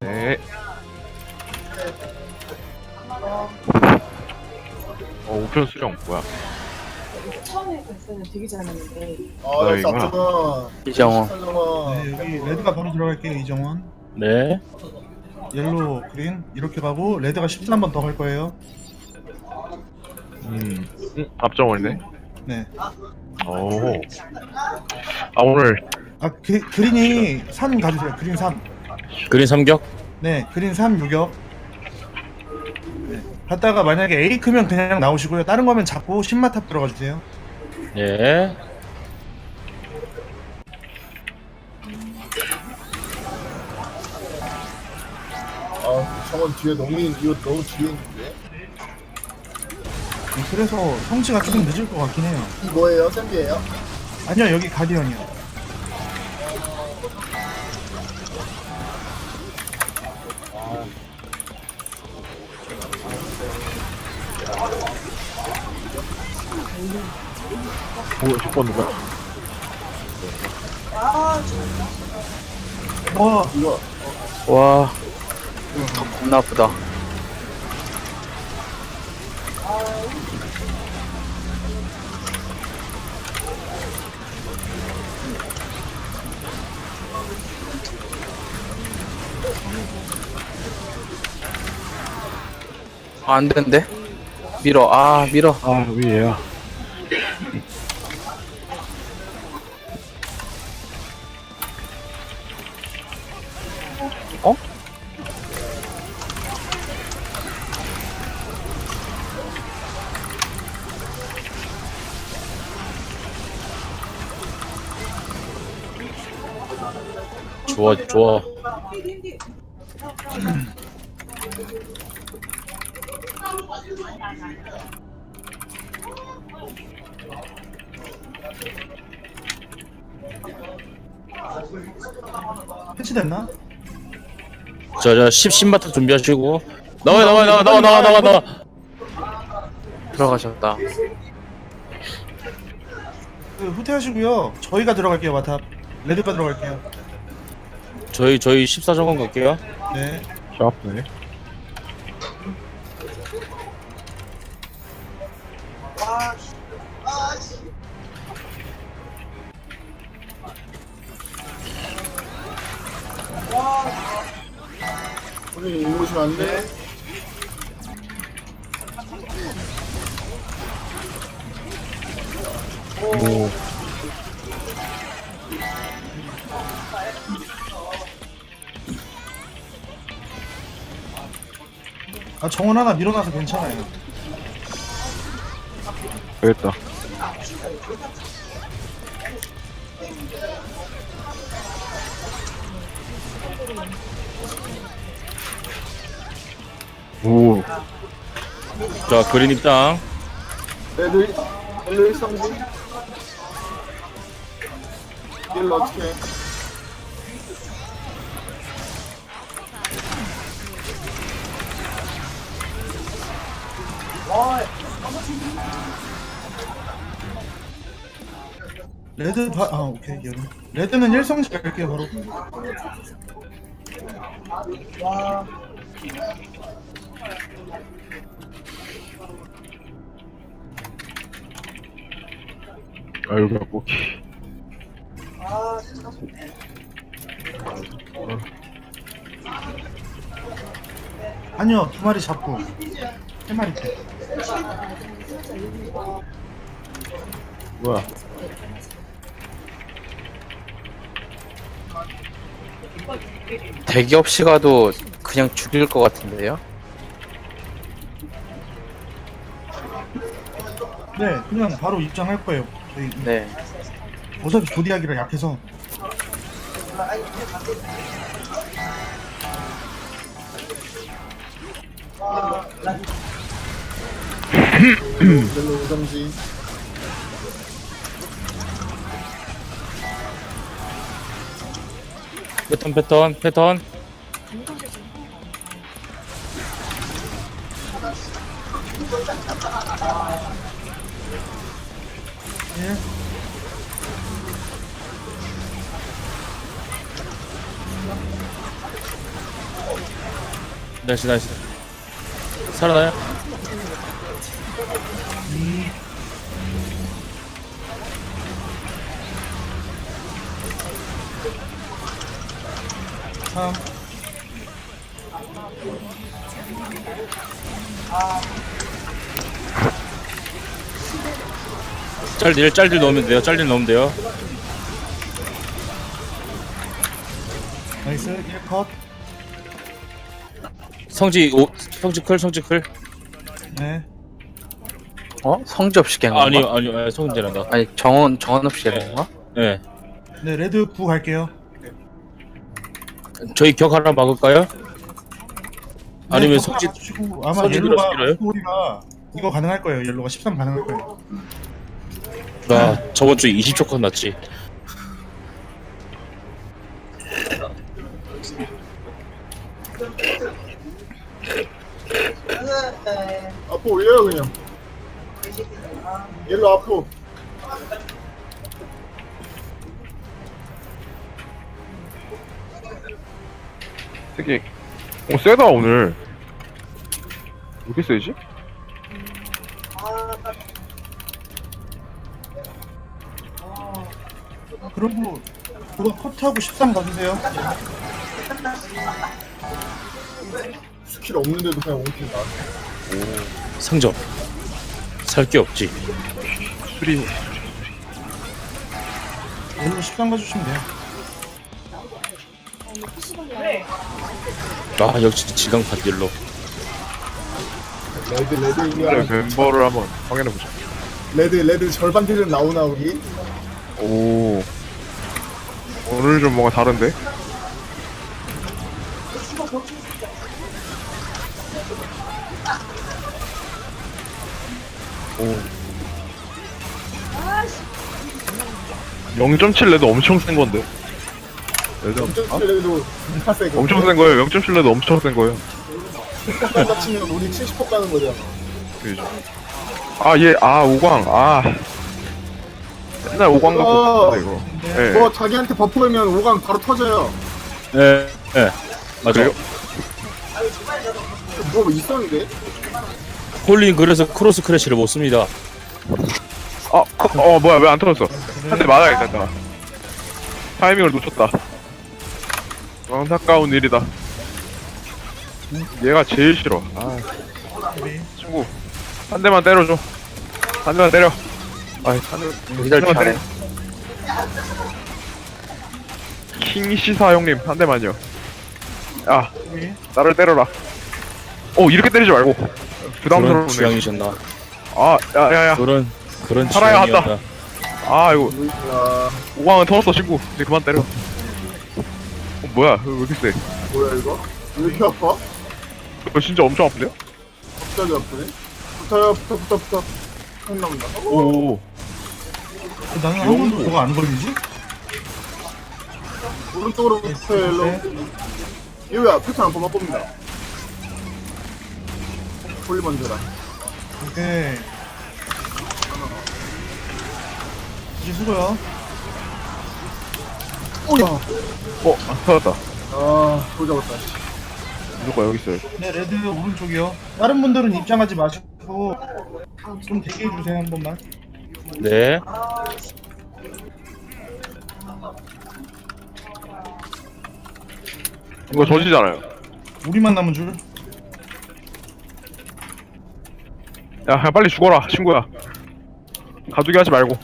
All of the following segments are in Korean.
네. 어, 우편 수령 뭐야? 처음에 갔을 때는 되게 잘했는데 아, 아, 역시 이거나. 앞쪽은 이정원. 네, 여기 레드가 바로 들어갈게요 이정원 네. 옐로우 그린 이렇게 가고 레드가 13번 더 갈 거예요 음, 음 앞정원이네. 네. 오. 아 오늘 아 그, 그린이 3 가주세요 그린 3 그린 삼격. 네, 그린 3 유격 네. 갔다가 만약에 A 크면 그냥 나오시고요 다른 거면 잡고 10마탑 들어가 주세요 예. 아, 정원 뒤에 너무 있- 이거 너무 뒤에 있는데. 네, 그래서 성취가 조금 늦을 것 같긴 해요 이 뭐예요? 샌디예요? 아니요 여기 가디언이요 오 10번 누가? 와 이거 와. 겁나 아프다. 아, 안 된대. 밀어. 아, 밀어. 아 위에야. 어? 좋아, 좋아. 패치됐나? 저, 저, 10, 10마트 준비하시고. 나와, 나와, 나와, 나와, 나와, 나와, 나와. 들어가셨다. 그 후퇴하시고요 저희가 들어갈게요 마탑 레드가 들어갈게요 저희, 저희 14정원 갈게요. 네 샤프네. 우리 이거 보시면 안 돼. 오. 아 정원 하나 밀어놔서 괜찮아요 되겠다. 오. 자, 그린 입장. 레드, 옐로 일성지. 옐로 어떻게 해? 레드 바, 아 오케이 여름 레드는 1성지 갈게요 바로 아 여기 꼭. 아니요 두 마리 잡고 세 마리 때 뭐야? 대기 없이 가도 그냥 죽일 것 같은데요? 네 그냥 바로 입장할 거예요 네. 어차피 조디하기가 약해서. 패턴, 패턴, 패턴. 나이스 나이스 살아나요? 2 3 짤딜 짤딜 넣으면 돼요. 짤딜 넣으면 돼요. 나이스. 1컷 성지 오 성지 클 성지 클. 네. 어? 성지 없이 깬 건가? 아니요 아니요 아니, 성지란다. 아니 정원 정원 없이 깬 건가? 예 네, 레드 9 갈게요. 저희 격 하나 막을까요? 아니면 네, 성지 치고 아마 성지 옐로가 들어서 스토리가 이거 가능할 거예요. 옐로가 13 가능할 거예요. 나 저번 주에 20초 컷 났지 앞으로 올려요 그냥. 일로 앞으로 되게 어 세다 오늘. 왜 이렇게 세지? 그리고 그거 컷하고 13 가주세요. 스킬 없는데도 그냥 원킬 나 상점. 살 게 없지. 수리. 옐로 13 가주시면 돼요. 아 역시 지강판 딜로. 레드 레드 이거 멤버를 한번 확인해 보자. 레드 레드 절반 딜은 나오나 우리? 오. 오늘 좀 뭔가 다른데? 0.7 레도 엄청 센 건데 레드 엄청 아? 레드도 존나 세고 엄청 센 거예요 0.7 레도 엄청 센 거예요 딱 치면 우리 70% 가는 거잖아 아, 얘, 아, 오광, 아. 옛날 오광 갖고 어. 있었는데, 이거. 예. 뭐 자기한테 버프 걸면 5강 바로 터져요 예 예 맞아 그래요? 뭐 있었는데 홀린 그래서 크로스 크래쉬를 못 씁니다 아, 컷, 어, 뭐야, 왜 안 터졌어? 한 대 맞아야겠다, 나. 타이밍을 놓쳤다. 안타까운 일이다. 얘가 제일 싫어. 아, 친구. 한 대만 때려줘. 한 대만 때려. 아이, 한 대, 기다려 한 대만 피하네 때려. 킹 시사 형님, 한 대만요. 야, 나를 때려라. 어, 이렇게 때리지 말고. 그런 부담스러우네. 취향이셨나 아, 야, 야, 야. 그런 그런 살아야 한다. 취향이었나 아, 이거. 야 오광은 터졌어, 친구. 이제 그만 때려. 어, 뭐야, 왜 이렇게 세? 뭐야 이거 왜 이렇게 아파? 이거 진짜 엄청 아픈데요? 갑자기 아프네 붙어요 붙어 붙어 붙어 형 나온다 오. 나는 한 번도 그거 안 걸리지? 오른쪽으로 붙어요 일로 네. 이거야 패턴 한 번만 뽑니다 폴리 먼저라. 오케이. 이제 수고요. 오야. 어, 안 터졌다. 아 돌잡았다. 무조건 여기 있어요. 네 레드 오른쪽이요. 다른 분들은 입장하지 마시고 좀 대기해 주세요 한 번만. 네. 이거 저지잖아요. 우리만 남은 줄 야 그냥 빨리 죽어라 친구야 가두기 하지 말고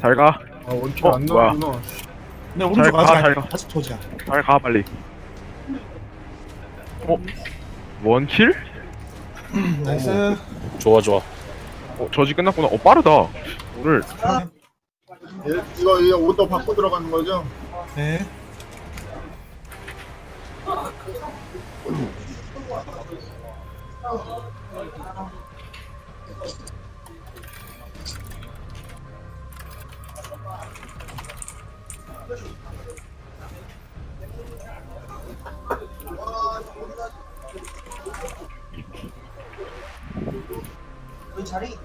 잘가 아 원킬 어, 안 나오구나 내잘 네, 오른쪽 가, 잘가 아직 저지야. 잘 가 빨리 어? 원킬? 음, 나이스. 좋아 좋아 어 저지 끝났구나 어 빠르다 오늘 아, 예, 이거 이거 오더 받고 들어가는 거죠? 네. 자리.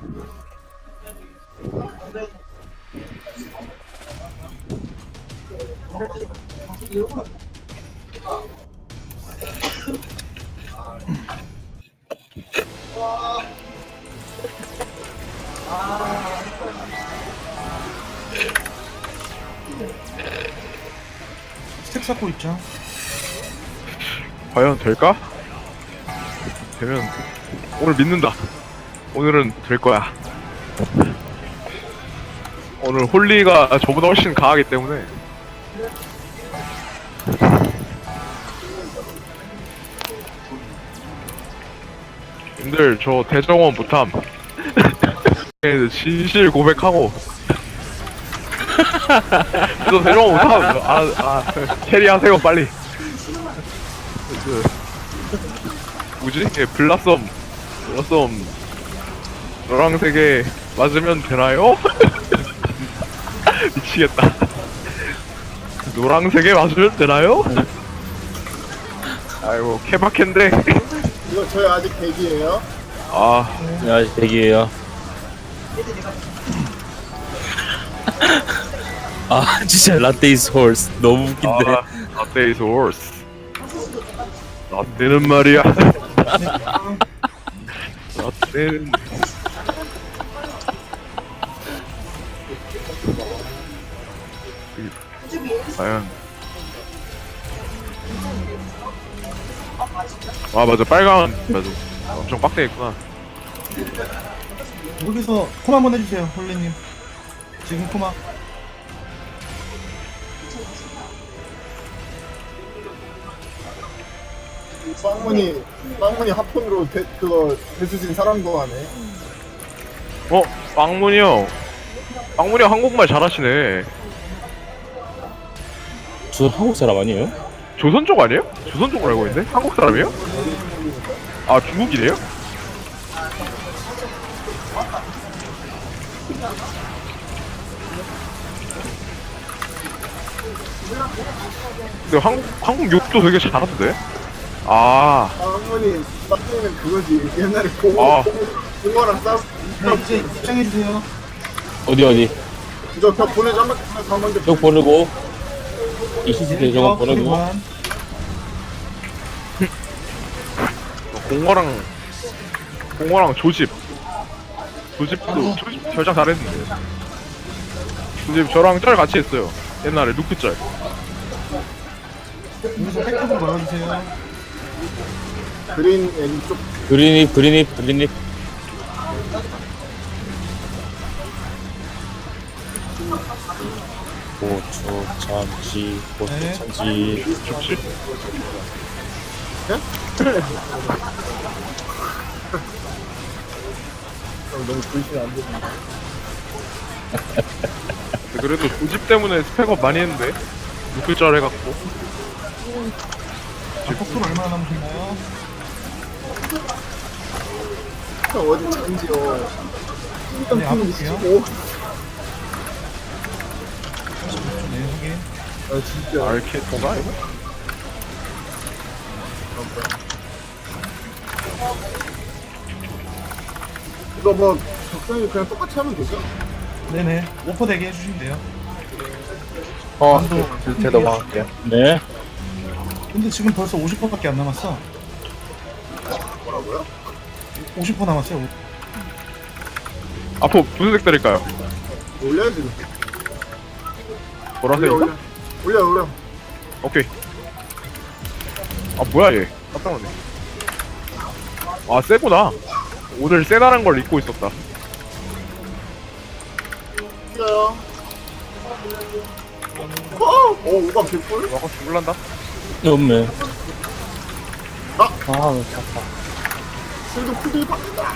와. 스택 쌓고 있죠. 과연 될까? 되면 오늘 믿는다. 오늘은 될 거야. 오늘 홀리가 저보다 훨씬 강하기 때문에. 님들 저 대정원 못함. 진실 고백하고. 저 대정원 못함. 아, 아 캐리하세요 빨리. 그 뭐지? 예, 블라썸. 블라썸 노랑색에 맞으면 되나요? 미치겠다 노랑색에 맞으면 되나요? 아이고 케바캔데 이거 저희 아직 대기예요. 아 야, 대기예요. 아, 진짜 라떼이스 홀스 너무 웃긴데. 아, 라떼이스 호스 라떼는 말이야 라떼는 과연 아 맞아 빨간 맞아 엄청 빡세 있구나 여기서 콤 한번 해주세요, 홀리님. 지금 코마. 빵문이 빵문이 하폰으로 대, 그거 대수진 사람도 하네. 어 빵문이 형 빵문이 형 한국말 잘하시네 저 한국 사람 아니에요? 조선 쪽 아니에요? 조선 쪽으로 알고 있는데? 한국 사람이에요? 아 중국이래요? 근데 한국 한국 욕도 되게 잘하던데? 아, 빵문이 빵문이는 그거지. 옛날에 공어 아. 공어랑 싸우. 네, 이제 입장해주세요. 어디 어디? 저벽 보내줘 한번 한 먼저. 저 보내고 이시시 대정원 보내고. 그만. 공어랑 공어랑 조집. 조집도 조집 절장 잘했는데. 조집 저랑 짤 같이 했어요. 옛날에 루크 짤. 여기서 좀. 그린 왼쪽. 그린이 그린이 그린이 참치 고추 네. 참치 좋지? 어, 너무 불신 안 되네. 그래도 조집 때문에 스펙업 많이 했는데 루크 짤 해갖고 아, 폭풀 얼마나 남으셨나요? 형 어디. 네, 앞볼게요. 오, 네, 확인. 아 진짜. 알케토가 이거? 이거 뭐 적당히 그냥 똑같이 하면 되죠? 네네. 오퍼 대기 해주시면 돼요. 어, 반도 제 넘어갈게요. 네 근데 지금 벌써 50%밖에 안 남았어. 뭐라고요? 50% 남았어요. 앞으로 무슨 색 때릴까요? 올려야지. 올려 보라색인가? 올려. 올려. 오케이 아 뭐야 얘 깜짝 놀랐네 아 세구나 오늘 세다는 걸 잊고 있었다 올려요. 어, 오, 오감 개꿀. 와가 죽을란다 없네 아, 잠깐. 그래도 푸들 바뀐다.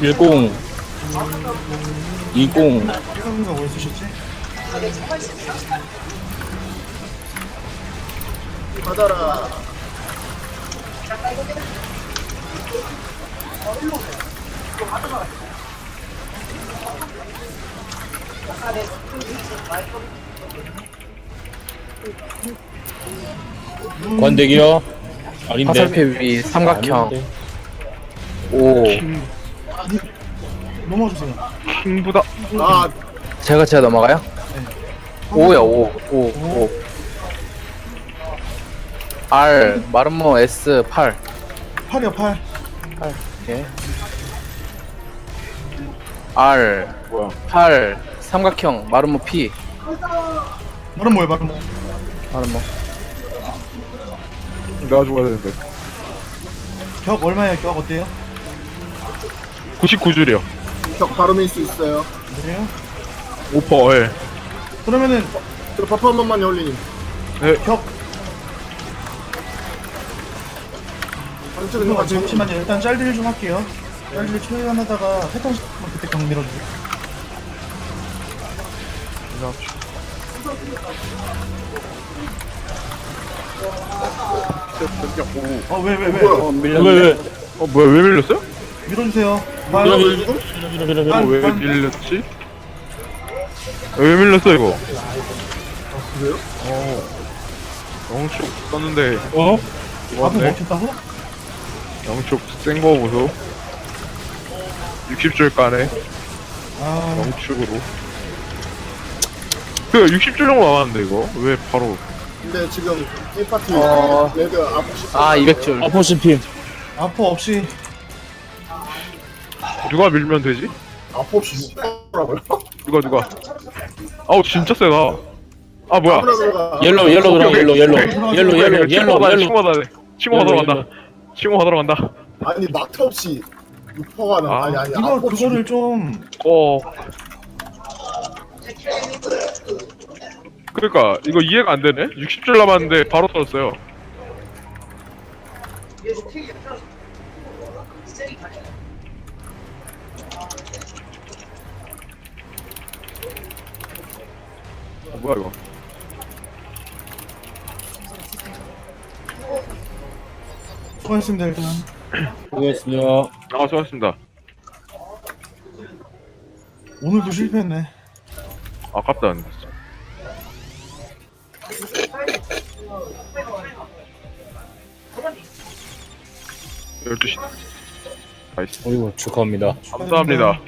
10 20 이거가 뭐 쓰셨지? 받아라. 관대기요 아닌데 화살표 위 삼각형. 오. 넘어주세요. 킹부다 아, 제가 제가 넘어가요? 오야 오. 오. 오. R 마름모 S 8. 8이요, 8. 오케이. R 뭐야 8 삼각형 마름모 P 말은 뭐야 말은 뭐 마름모 내가 죽어야 되는데. 격 얼마예요 격 어때요? 99줄이요. 격 바로 밀 수 있어요. 그래요? 5퍼, 예. 그러면은 저 버프 한 번만요, 홀리님. 격 한쪽에 누가 지금 잠시만요 일단 짤딜 좀 할게요 짤딜 최연하다가 패턴 시키면 그때 격 밀어주세요 어왜 왜 왜 뭐야? 왜 왜? 어, 뭐야, 왜 밀렸어요? 밀어주세요 아, 밀어, 말- 밀어, 밀어, 밀어, 밀어, 밀어. 어, 왜 한- 밀렸지? 왜 밀렸어, 이거? 그래요? 어. 영축 썼는데, 어? 앞에. 먹혔다고? 영축 센거 보소. 60줄 까네. 아 영축으로. 그 60줄 정도 남았는데, 이거? 왜 바로. 근데 지금 1파티 어. 레드 아프시 아 200줄 아포시핀. 아포 없이 누가 밀면 되지? 아프 없이 6%라고요? 누가, 누가. 아우, 진짜 세다. 아, 뭐야. 옐로우, 옐로우 들어가, 옐로우, 옐로우. 오케이. 옐로우, 오케이, 옐로우. 친구가 옐로우, 들어간다. 친구가 들어간다. 아니 마트 없이 6%가 나. 아, 아니 아니 이거 그거를 좀 어. 그러니까 이거 이해가 안 되네. 60줄 남았는데 바로 떨었어요. 뭐야 이거? 수고하셨습니다 일단 수고했습니다. 아 수고하셨습니다. 오늘도 실패했네 아깝다 근데 진짜. 열두 시. 나이스. 어이구, 축하합니다. 감사합니다.